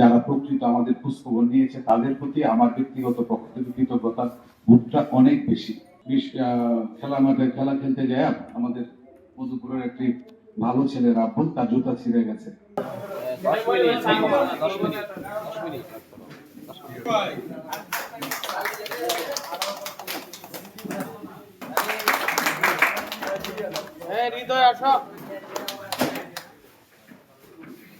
যারা প্রকৃত আমাদের খোঁজখবর নিয়েছে, তাদের প্রতি আমার ব্যক্তিগত পক্ষ থেকে কৃতজ্ঞতা। ভোটটা অনেক বেশি। খেলা মাঠে খেলা খেলতে যায়, আমাদের মধুপুরের একটি ভালো ছেলে রাহুল তার জুতা ছিঁড়ে গেছে। হৃদয়, আসো ছবি আসছে মনি আর সাইদুল ভাই কিছু গুরুত্বপূর্ণ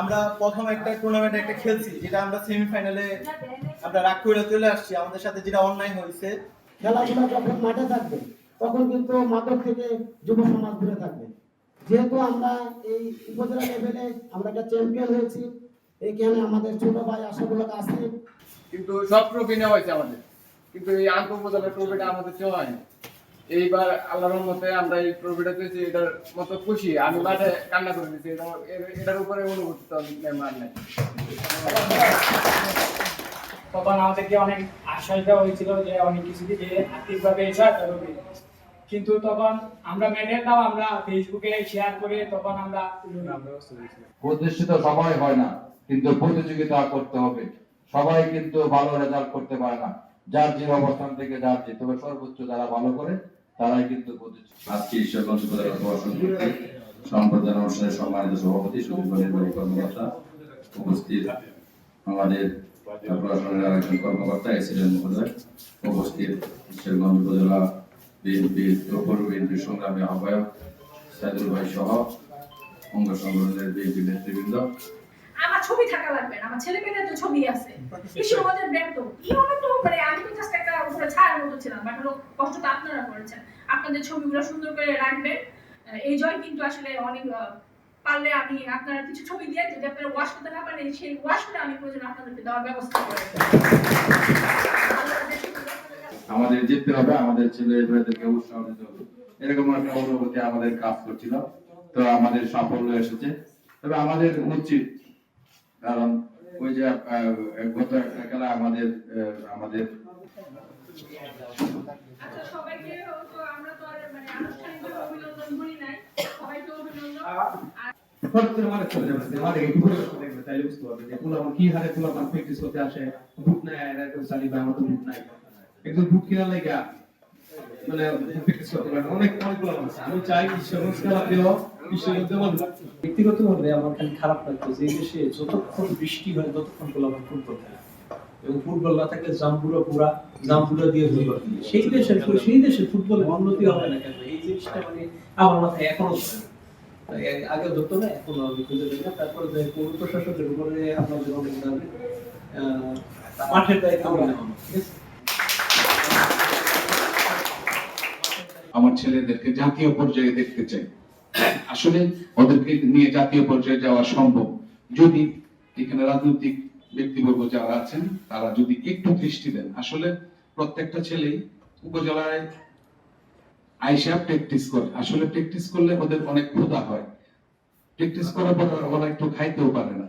আমরা প্রথম একটা টুর্নামেন্ট একটা খেলছি যেটা আমরা সেমিফাইনালে আমরা রাগ করে চলে আসছি। আমাদের সাথে যেটা অন্যায় হয়েছে খেলাধুলা যখন মাঠে থাকবে তখন কিন্তু মাদক থেকে যুব সমাজ দূরে থাকবে। যেহেতু আমরা এই উপজেলা লেভেলে আমরা একটা চ্যাম্পিয়ন হয়েছি এখানে আমাদের ছোট ভাই আশাগুলো আছে। কিন্তু সব ট্রফি নেওয়া হয়েছে আমাদের। কিন্তু এই আন্ত উপজেলা ট্রফিটা আমাদের চেয়ে হয়নি। এইবার আল্লাহর রহমতে আমরা এই পেয়েছি এটার মতো খুশি। আমি মাঠে কান্না করে দিচ্ছি এটা এটার উপরে অনুভূতি তো নেই নাই। তখন আমাদেরকে অনেক আশ্বাস দেওয়া হয়েছিল যে অনেক কিছু দিকে আর্থিকভাবে সহায়তা করবে কিন্তু তখন আমরা আমরা ফেসবুকে শেয়ার করে তখন আমরা প্রতিষ্ঠিত সবাই হয় না কিন্তু প্রতিযোগিতা করতে হবে। সবাই কিন্তু ভালো রেজাল্ট করতে পারে না। যার যে অবস্থান থেকে যার যে তবে সর্বোচ্চ যারা ভালো করে তারাই কিন্তু আজকে ঈশ্বরগঞ্জ উপজেলা প্রশাসন কর্তৃক সম্প্রদান অনুষ্ঠানের সম্মানিত সভাপতি সুদীর্ঘ কর্মকর্তা উপস্থিত। আমাদের প্রশাসনের আরেকজন কর্মকর্তা এসিডেন্ট মহোদয় উপস্থিত। ঈশ্বরগঞ্জ উপজেলা বিএনপির পৌর বিএনপির সংগ্রামী আহ্বায়ক সাইদুল ভাই সহ অঙ্গ সংগঠনের বিএনপি নেতৃবৃন্দ। আমার ছবি থাকা লাগবে না, আমার ছেলে মেয়েদের তো ছবি আছে। বিশ্ব আমাদের ব্যক্ত কি হলো তো মানে আমি তো জাস্ট একটা উপরে ছায়ার মতো ছিলাম বাট হলো কষ্ট তো আপনারা করেছেন। আপনাদের ছবিগুলো সুন্দর করে রাখবেন। এই জয় কিন্তু আসলে অনেক পারলে আমি আপনারা কিছু ছবি দিয়ে যদি আপনারা ওয়াশ করতে না পারেন সেই ওয়াশ করে আমি প্রয়োজন আপনাদেরকে দেওয়ার ব্যবস্থা করে আমাদের জিততে হবে, আমাদের ছেলে মেয়েদেরকে উৎসাহ দিতে হবে। এরকম একটা অনুভূতি আমাদের কাজ করছিল। তো আমাদের সাফল্য এসেছে। তবে আমাদের উচিত কারণ ওই যে গত একটা খেলা আমাদের আমাদের। আচ্ছা সবাইকে আমরা তো আর মানে অভিনন্দন বলি নাই। সবাইকে অভিনন্দন। আর হঠাৎ চলে যাবে মারে একটু পরিবর্তন দেখবে তাইলে বুঝতে পারবে যে পোলা কি হারে পোলা মান প্র্যাকটিস করতে আসে বুট নাই আর একদম চালি ভাই আমার তো বুট নাই। একদম বুট কিনা লাগা মানে প্র্যাকটিস করতে পারে অনেক অনেক পোলা আছে। আমি চাই খেলা দিও আমার খালি খারাপ লাগতেছে এই দেশে যতক্ষণ বৃষ্টি হয় ততক্ষণ গোলাপ ফুটবল খেলে এবং ফুটবল না থাকলে জাম্বুরা পুরা জাম্বুরা দিয়ে ফুটবল সেই দেশের সেই দেশে ফুটবলের উন্নতি হবে না কেন? এই জিনিসটা মানে আমার মাথায় এখনও আগে ধরতো না, এখন আমি খুঁজে না। তারপরে যে পৌর প্রশাসনের উপরে মাঠের দায়িত্ব আমার ছেলেদেরকে জাতীয় পর্যায়ে দেখতে চাই। আসলে ওদেরকে নিয়ে জাতীয় পর্যায়ে যাওয়া সম্ভব। যদি এখানে রাজনৈতিক ব্যক্তিবর্গ যারা আছেন, তারা যদি একটু দৃষ্টি দেন, আসলে প্রত্যেকটা ছেলেই উপজেলায় আইসা প্র্যাকটিস করে। আসলে প্র্যাকটিস করলে ওদের অনেক ক্ষুধা হয়। প্র্যাকটিস করার পর ওরা একটু খাইতেও পারে না।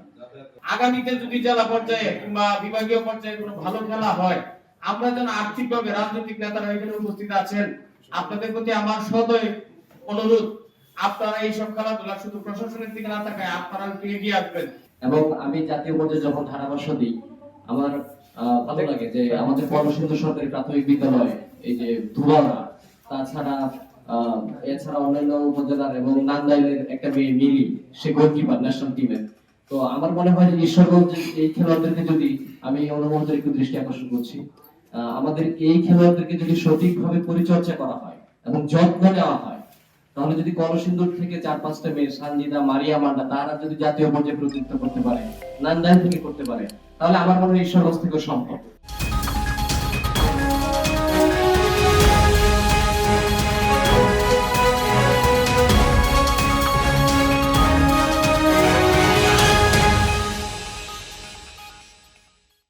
আগামীতে যদি জেলা পর্যায়ে কিংবা বিভাগীয় পর্যায়ে কোনো ভালো খেলা হয়, আমরা যেন আর্থিকভাবে রাজনৈতিক নেতারা এখানে উপস্থিত আছেন, আপনাদের প্রতি আমার সদয় অনুরোধ। আপনারা এইসব খেলাধুলা শুধু প্রশাসনের দিকে না থাকায় আপনারা এগিয়ে আসবেন? এবং আমি জাতীয় পর্যায়ে যখন ধারাভাষ্য দিই, আমার ভালো লাগে যে আমাদের কর্মসিন্ধু সরকারি প্রাথমিক বিদ্যালয়, এই যে ধুলারা তাছাড়া এছাড়া অন্যান্য উপজেলার এবং নান্দাইলের একটা মেয়ে মিলি, সে গোলকিপার ন্যাশনাল টিমের তো আমার মনে হয় যে ঈশ্বরগঞ্জ এই খেলোয়াড়দেরকে যদি আমি অনুমোদনের একটু দৃষ্টি আকর্ষণ করছি আমাদের এই খেলোয়াড়দেরকে যদি সঠিকভাবে পরিচর্যা করা হয় এবং যত্ন নেওয়া হয় তাহলে যদি কলসিন্দুর থেকে চার পাঁচটা মেয়ে সানজিদা, মারিয়া মান্ডা তারা যদি জাতীয় পর্যায়ে প্রতিনিধিত্ব করতে পারে নান্দায় থেকে করতে পারে, তাহলে আমার মনে হয় ঈশ্বরগঞ্জ থেকেও সম্ভব।